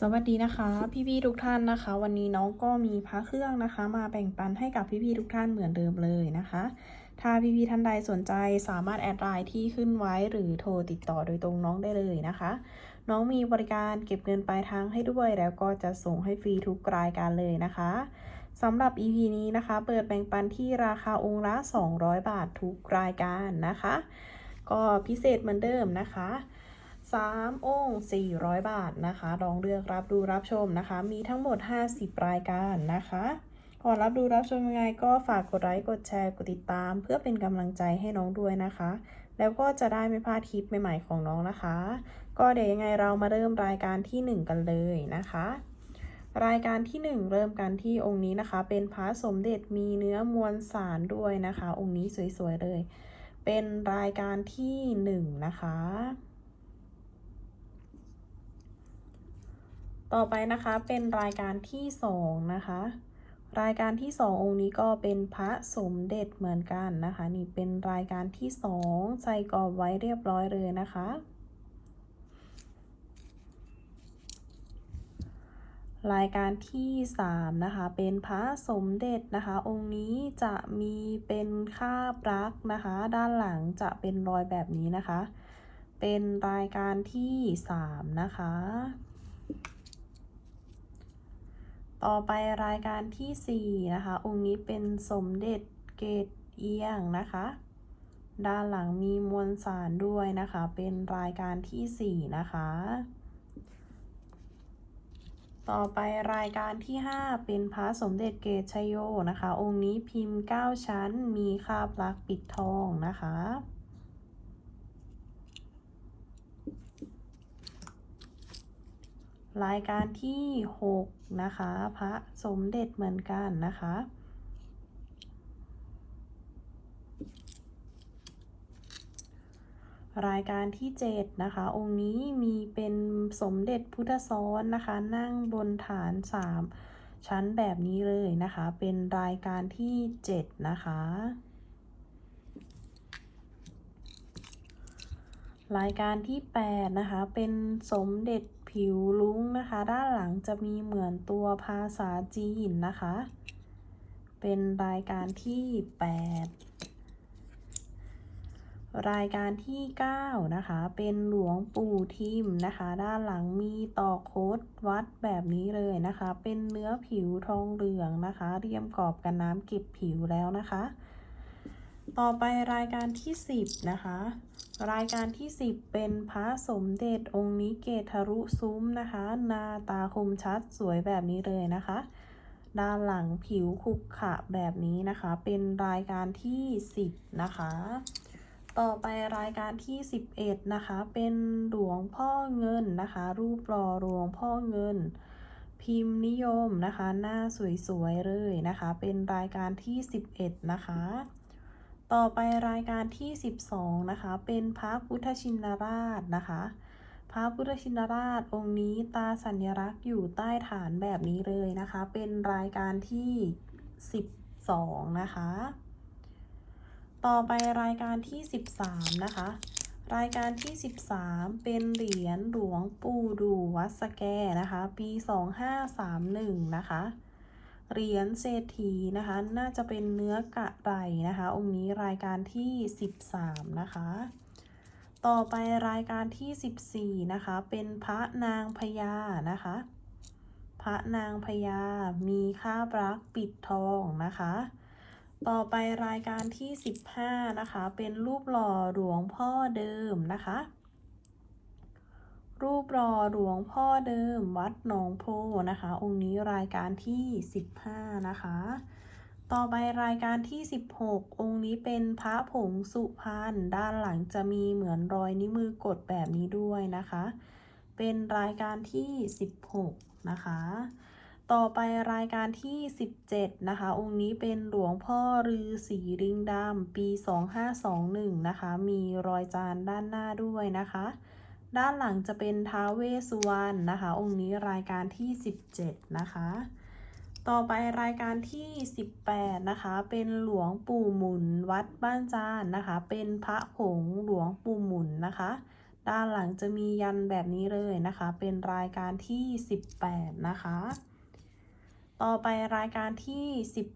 สวัสดีนะคะ พี่ๆทุกท่านนะคะ วันนี้น้องก็มีพระเครื่องนะคะ มาแบ่งปันให้กับพี่ๆทุกท่านเหมือนเดิมเลยนะคะ ถ้าพี่ๆท่านใดสนใจสามารถแอดไลน์ที่ขึ้นไว้หรือโทรติดต่อโดยตรงน้องได้เลยนะคะ น้องมีบริการเก็บเงินปลายทางให้ด้วย แล้วก็จะส่งให้ฟรีทุกรายการเลยนะคะสำหรับ EP นี้นะคะ เปิดแบ่งปันที่ราคาองค์ละ 200 บาททุกรายการนะคะ ก็พิเศษเหมือนเดิมนะคะ 3 องค์ 400 บาทนะคะ ลองเลือกรับดูรับชมนะคะ มีทั้งหมด 50 รายการนะคะก่อนรับดูรับชมยังไงก็ฝากกดไลค์ กดแชร์ กดติดตาม เพื่อเป็นกำลังใจให้น้องด้วยนะคะ แล้วก็จะได้ไม่พลาดคลิปใหม่ๆของน้องนะคะ ก็เดี๋ยวยังไงเรามาเริ่มรายการที่ 1 กันเลยนะคะ รายการที่ 1 เริ่มกันที่องค์นี้นะคะ เป็นพระสมเด็จมีเนื้อมวลสารด้วยนะคะ องค์นี้สวยๆเลย เป็นรายการที่ 1 นะคะ ต่อไปนะคะเป็นรายการที่สองนะคะ รายการที่สององค์นี้ก็เป็นพระสมเด็จเหมือนกันนะคะ นี่เป็นรายการที่สองใส่กรอบไว้เรียบร้อยเลยนะคะ รายการที่สามนะคะ เป็นพระสมเด็จนะคะ องค์นี้จะมีเป็นคาบรักนะคะ ด้านหลังจะเป็นรอยแบบนี้นะคะ เป็นรายการที่สามนะคะ ต่อไปรายการที่ 4 นะคะ องค์นี้เป็นสมเด็จเกตเอียงนะคะ ด้านหลังมีมวลสารด้วยนะคะ เป็นรายการที่ 4 นะคะ ต่อไปรายการที่ 5 เป็นพระสมเด็จเกตชโยนะคะ องค์นี้พิมพ์ 9 ชั้น มีคาบลักปิดทองนะคะ รายการที่ 6 นะคะ พระสมเด็จเหมือนกันนะคะ รายการที่ 7 นะคะ องค์นี้มีเป็นสมเด็จพุทธซ้อนนะคะ นั่งบนฐาน 3 ชั้นแบบนี้เลยนะคะ เป็นรายการที่ 7 นะคะรายการที่ 8 นะคะ เป็นสมเด็จ ผิวลุ้งนะคะ ด้านหลังจะมีเหมือนตัวภาษาจีนนะคะ เป็นรายการที่ 8 รายการที่ 9 นะคะ เป็นหลวงปู่ทิมนะคะ ด้านหลังมีต่อโคดวัดแบบนี้เลยนะคะ เป็นเนื้อผิวทองเหลืองนะคะ เรียมกรอบกันน้ำเก็บผิวแล้วนะคะ ต่อไปรายการที่ 10 นะคะ รายการที่ 10 เป็นพระสมเด็จองค์นี้เกตทะลุซุ้มนะคะหน้าตาคมชัดสวยแบบนี้เลยนะคะ ด้านหลังผิวคุกขะแบบนี้นะคะ เป็นรายการที่ 10 นะคะ ต่อไปรายการที่ 11 นะคะ เป็นหลวงพ่อเงินนะคะ รูปหล่อหลวงพ่อเงิน พิมพ์นิยมนะคะ หน้าสวยๆเลยนะคะ เป็นรายการที่ 11 นะคะ ต่อไปรายการที่ 12 นะคะ เป็นพระพุทธชินราชนะคะ พระพุทธชินราชองค์นี้ตาสัญลักษณ์อยู่ใต้ฐานแบบนี้เลยนะคะ เป็นรายการที่ 12 นะคะ ต่อไปรายการที่ 13 นะคะ รายการที่ 13 เป็นเหรียญหลวงปู่ดูวัดสแกนะคะ ปี 2531 นะคะ เหรียญเศรษฐีนะคะ น่าจะเป็นเนื้อกะไรนะคะ องค์นี้รายการที่ 13 นะคะ ต่อไปรายการที่ 14 นะคะ เป็นพระนางพญานะคะ พระนางพญา มีค่าบรักปิดทองนะคะ ต่อไปรายการที่ 15 นะคะ เป็นรูปหล่อหลวงพ่อเดิมนะคะ รูปหล่อหลวงพ่อเดิมวัดหนองโพนะคะ องค์นี้รายการที่ 15 นะคะ ต่อไปรายการที่ 16 องค์นี้เป็นพระผงสุพรรณด้านหลังจะมีเหมือนรอยนิ้วมือกดแบบนี้ด้วยนะคะ เป็นรายการที่ 16 นะคะ ต่อไปรายการที่ 17 นะคะ องค์นี้เป็นหลวงพ่อฤาษีริงดำปี 2521 นะคะ มีรอยจานด้านหน้าด้วยนะคะ ด้านหลังจะเป็นท้าเวสสุวรรณนะคะ องค์นี้รายการที่ 17 นะคะ ต่อไปรายการที่ 18 นะคะ เป็นหลวงปู่หมุนวัดบ้านจานนะคะ เป็นพระผงหลวงปู่หมุนนะคะ ด้านหลังจะมียันแบบนี้เลยนะคะ เป็นรายการที่ 18 นะคะ ต่อไปรายการที่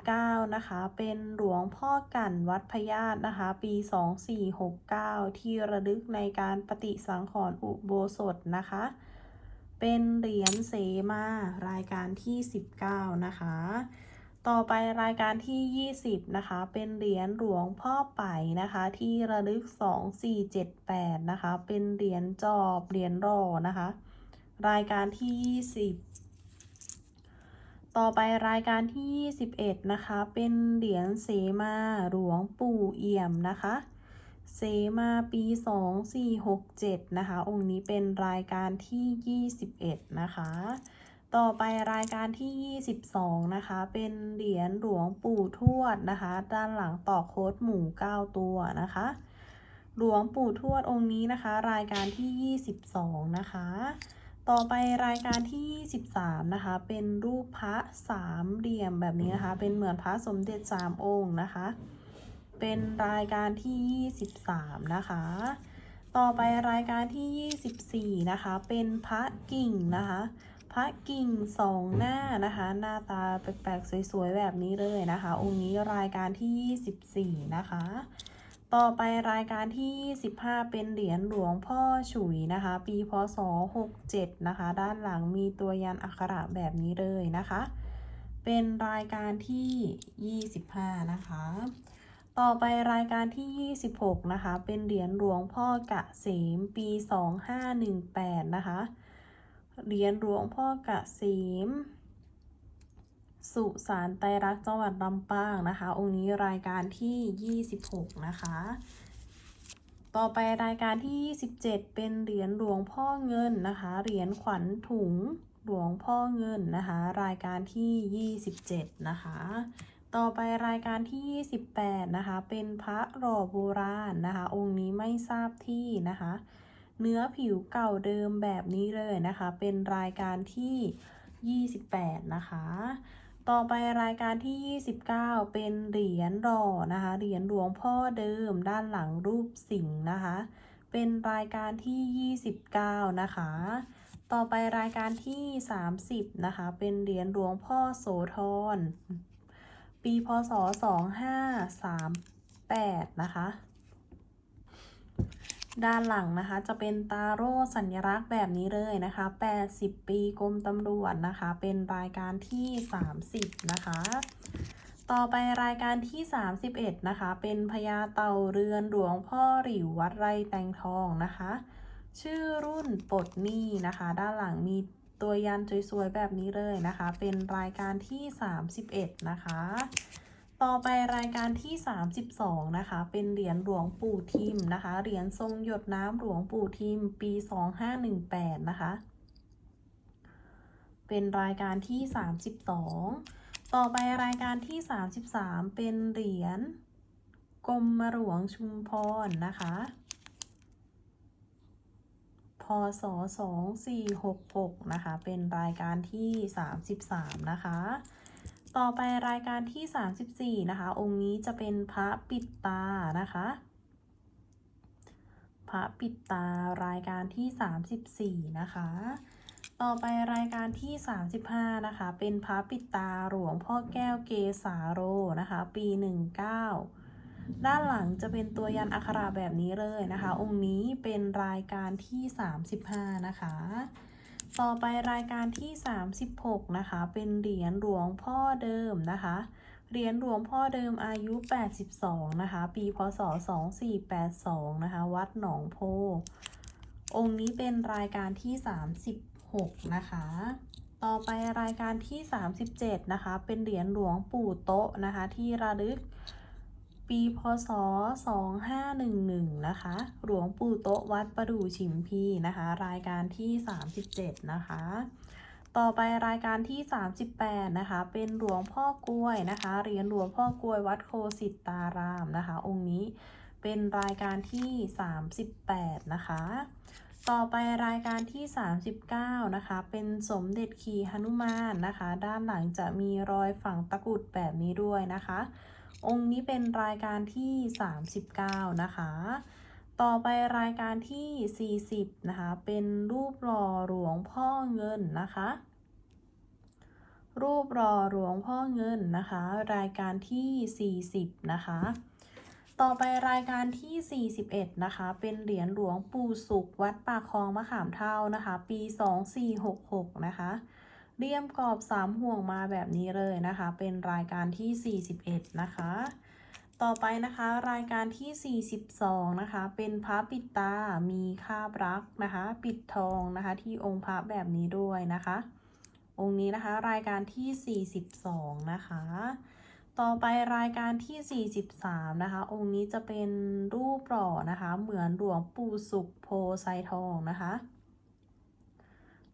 19 นะคะ เป็นหลวงพ่อกั่นวัดพญาตนะคะ ปี 2469 ที่ระลึกในการปฏิสังขรณ์อุโบสถนะคะ เป็นเหรียญเสมารายการที่ 19 นะคะ ต่อไปรายการที่ 20 นะคะ เป็นเหรียญหลวงพ่อไปนะคะ ที่ระลึก 2478 นะคะ เป็นเหรียญจอบเหรียญรอนะคะ รายการที่ 20 ต่อไปรายการที่ 21 นะคะ เป็นเหรียญเสมาหลวงปู่เอี่ยมนะคะ เสมาปี 2467 นะคะ องค์นี้เป็นรายการที่ 21 นะคะ ต่อไปรายการที่ 22 นะคะ เป็นเหรียญหลวงปู่ทวดนะคะ ด้านหลังต่อโค้ดหมู9ตัวนะคะ หลวงปู่ทวดองค์นี้นะคะ รายการที่ 22 นะคะ ต่อไปรายการที่ 23 นะคะ เป็นรูปพระสามเหลี่ยมแบบนี้นะคะ เป็นเหมือนพระสมเด็จสามองค์นะคะ เป็นรายการที่ 23 นะคะ ต่อไปรายการที่ 24 นะคะ เป็นพระกิ่งนะคะ พระกิ่งสองหน้านะคะ หน้าตาแปลกๆสวยๆแบบนี้เลยนะคะ องค์นี้รายการที่ 24 นะคะ ต่อไปรายการที่15เป็นเหรียญหลวงพ่อฉุยนะคะ ปีพศ 67 นะคะ ด้านหลังมีตัวยันอักขระแบบนี้เลยนะคะ เป็นรายการที่ 25 นะคะ ต่อไปรายการที่ 26 นะคะ เป็นเหรียญหลวงพ่อกะเสมปี 2518 นะคะ เหรียญหลวงพ่อกะเสม สุสานไตรรักษ์จังหวัดลำปางนะคะ องค์นี้รายการที่ 26 นะคะ ต่อไปรายการที่ 27 เป็นเหรียญหลวงพ่อเงินนะคะ เหรียญขวัญถุงหลวงพ่อเงินนะคะ รายการที่ 27 นะคะ ต่อไปรายการที่ 28 นะคะ เป็นพระหล่อโบราณนะคะ องค์นี้ไม่ทราบที่นะคะ เนื้อผิวเก่าเดิมแบบนี้เลยนะคะ เป็นรายการที่ 28 นะคะ ต่อไปรายการที่ 29 เป็นเหรียญหล่อนะคะ เหรียญหลวงพ่อเดิมด้านหลังรูปสิงห์นะคะ เป็นรายการที่ 29 นะคะ ต่อไปรายการที่ 30 นะคะ เป็นเหรียญหลวงพ่อโสธร ปีพศ 2538 นะคะ ด้านหลังนะคะจะเป็นตาโร่สัญลักษณ์แบบนี้เลยนะคะ 80 ปีกรมตำรวจนะคะ เป็นรายการที่ 30 นะคะ ต่อไปรายการที่ 31 นะคะ เป็นพญาเต่าเรือนหลวงพ่อหลิววัดไรแตงทองนะคะ ชื่อรุ่นปลดหนี้นะคะ ด้านหลังมีตัวยันสวยๆแบบนี้เลยนะคะ เป็นรายการที่ 31 นะคะ ต่อไปรายการที่ 32 นะคะ เป็นเหรียญหลวงปู่ทิมนะคะ เหรียญทรงหยดน้ำหลวงปู่ทิม ปี 2518 นะคะ เป็นรายการที่ 32 ต่อไปรายการที่ 33 เป็นเหรียญกรมหลวงชุมพรนะคะ พศ 2466 นะคะ เป็นรายการที่ 33 นะคะ ต่อไปรายการที่ 34 นะคะ องค์นี้จะเป็นพระปิดตานะคะ พระปิดตารายการที่ 34 นะคะ ต่อไปรายการที่ 35 นะคะ เป็นพระปิดตาหลวงพ่อแก้วเกสาโรนะคะ ปี 19 ด้านหลังจะเป็นตัวยันอักขระแบบนี้เลยนะคะ องค์นี้เป็นรายการที่ 35 นะคะ ต่อไปรายการที่ 36 นะคะ เป็นเหรียญหลวงพ่อเดิมนะคะ เหรียญหลวงพ่อเดิมอายุ 82 นะคะ ปีพศ 2482 นะคะ วัดหนองโพ องค์นี้เป็นรายการที่ 36 นะคะ ต่อไปรายการที่ 37 นะคะ เป็นเหรียญหลวงปู่โตะนะคะ ที่ระลึก ปีพศ 2511 นะคะ หลวงปู่โต๊ะวัดประดู่ฉิมพีนะคะ รายการที่ 37 นะคะ ต่อไปรายการที่ 38 นะคะ เป็นหลวงพ่อกล้วยนะคะ เหรียญหลวงพ่อกล้วยวัดโคสิตตารามนะคะ องค์นี้เป็นรายการที่ 38 นะคะ ต่อไปรายการที่ 39 นะคะ เป็นสมเด็จขี่หนุมานนะคะ ด้านหลังจะมีรอยฝังตะกุดแบบนี้ด้วยนะคะ องค์นี้เป็นรายการที่ 39 นะคะ ต่อไปรายการที่ 40 นะคะ เป็นรูปหล่อหลวงพ่อเงินนะคะ รูปหล่อหลวงพ่อเงินนะคะ รายการที่ 40 นะคะ ต่อไปรายการที่ 41 นะคะ เป็นเหรียญหลวงปู่สุขวัดปากคลองมะขามเท่านะคะ ปี 2466 นะคะ เรียมกรอบ 3 ห่วงมาแบบนี้เลยนะคะ เป็นรายการที่ 41 นะคะ ต่อไปนะคะรายการที่ 42 นะคะ เป็นพระปิดตา มีคาบรักนะคะ ปิดทองนะคะที่องค์พระแบบนี้ด้วยนะคะ องค์นี้นะคะรายการที่ 42 นะคะ ต่อไปรายการที่ 43 นะคะ องค์นี้จะเป็นรูปหล่อนะคะ เหมือนหลวงปู่สุขโพไซทองนะคะ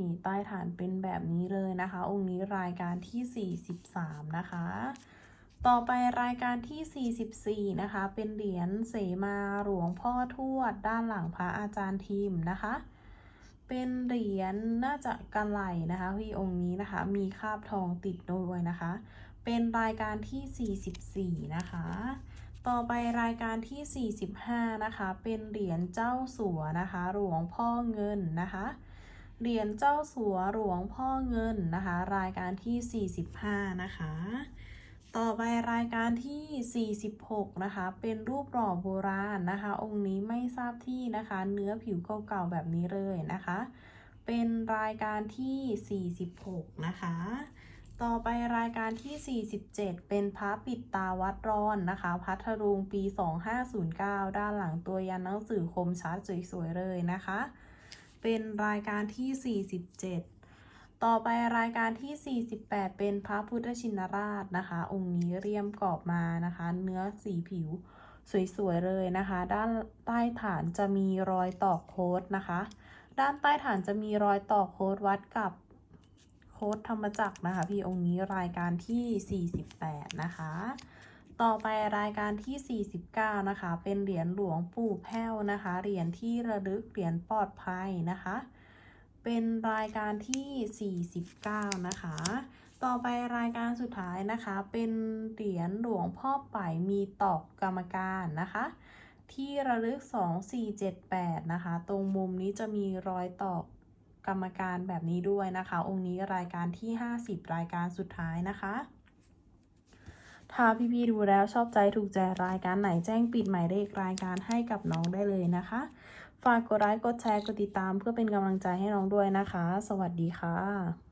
นี่ใต้ฐานเป็นแบบนี้เลยนะคะ องค์นี้รายการที่ 43 นะคะ ต่อไปรายการที่ 44 นะคะ เป็นเหรียญเสมาหลวงพ่อทวด ด้านหลังพระอาจารย์ทิมนะคะ เป็นเหรียญน่าจะกันไหลนะคะพี่องค์นี้นะคะ มีคาบทองติดด้วยนะคะ เป็นรายการที่ 44 นะคะต่อไปรายการที่ 45 นะคะ เป็นเหรียญเจ้าสัวนะคะ หลวงพ่อเงินนะคะ เหรียญเจ้าสัวหลวงพ่อเงินนะคะ รายการที่ 45 นะคะ ต่อไปรายการที่ 46 นะคะ เป็นรูปหล่อโบราณนะคะ องค์นี้ไม่ทราบที่นะคะ เนื้อผิวเก่าๆแบบนี้เลยนะคะ เป็นรายการที่ 46 นะคะต่อไปรายการที่ 47 เป็นพระปิดตาวัดร้อนนะคะ พัทลุงปี 2509 ด้านหลังตัวยันหนังสือคมชัดสวยๆเลยนะคะ เป็นรายการที่ 47 ต่อไปรายการที่ 48 เป็นพระพุทธชินราชนะคะ องค์นี้เรียมกรอบมานะคะ เนื้อสีผิวสวยๆเลยนะคะ ด้านใต้ฐานจะมีรอยตอกโค้ดนะคะ ด้านใต้ฐานจะมีรอยตอกโค้ดวัดกับโค้ดธรรมจักรนะคะ พี่องค์นี้รายการที่ 48 นะคะ ต่อไปรายการที่ 49 นะคะ เป็นเหรียญหลวงปู่แพ้วนะคะ เหรียญที่ระลึก เหรียญปลอดภัยนะคะ เป็นรายการที่ 49 นะคะ ต่อไปรายการสุดท้ายนะคะ เป็นเหรียญหลวงพ่อป่ายมีตอกกรรมการนะคะ ที่ระลึก 2478 นะคะ ตรงมุมนี้จะมีรอยตอกกรรมการแบบนี้ด้วยนะคะ องค์นี้รายการที่ 50 รายการสุดท้ายนะคะ ถ้าพี่ๆดูแล้วชอบใจถูกใจรายการไหนแจ้งปิดหมายเลขรายการให้กับน้องได้เลยนะคะ ฝากกดไลค์กดแชร์กดติดตามเพื่อเป็นกำลังใจให้น้องด้วยนะคะ สวัสดีค่ะ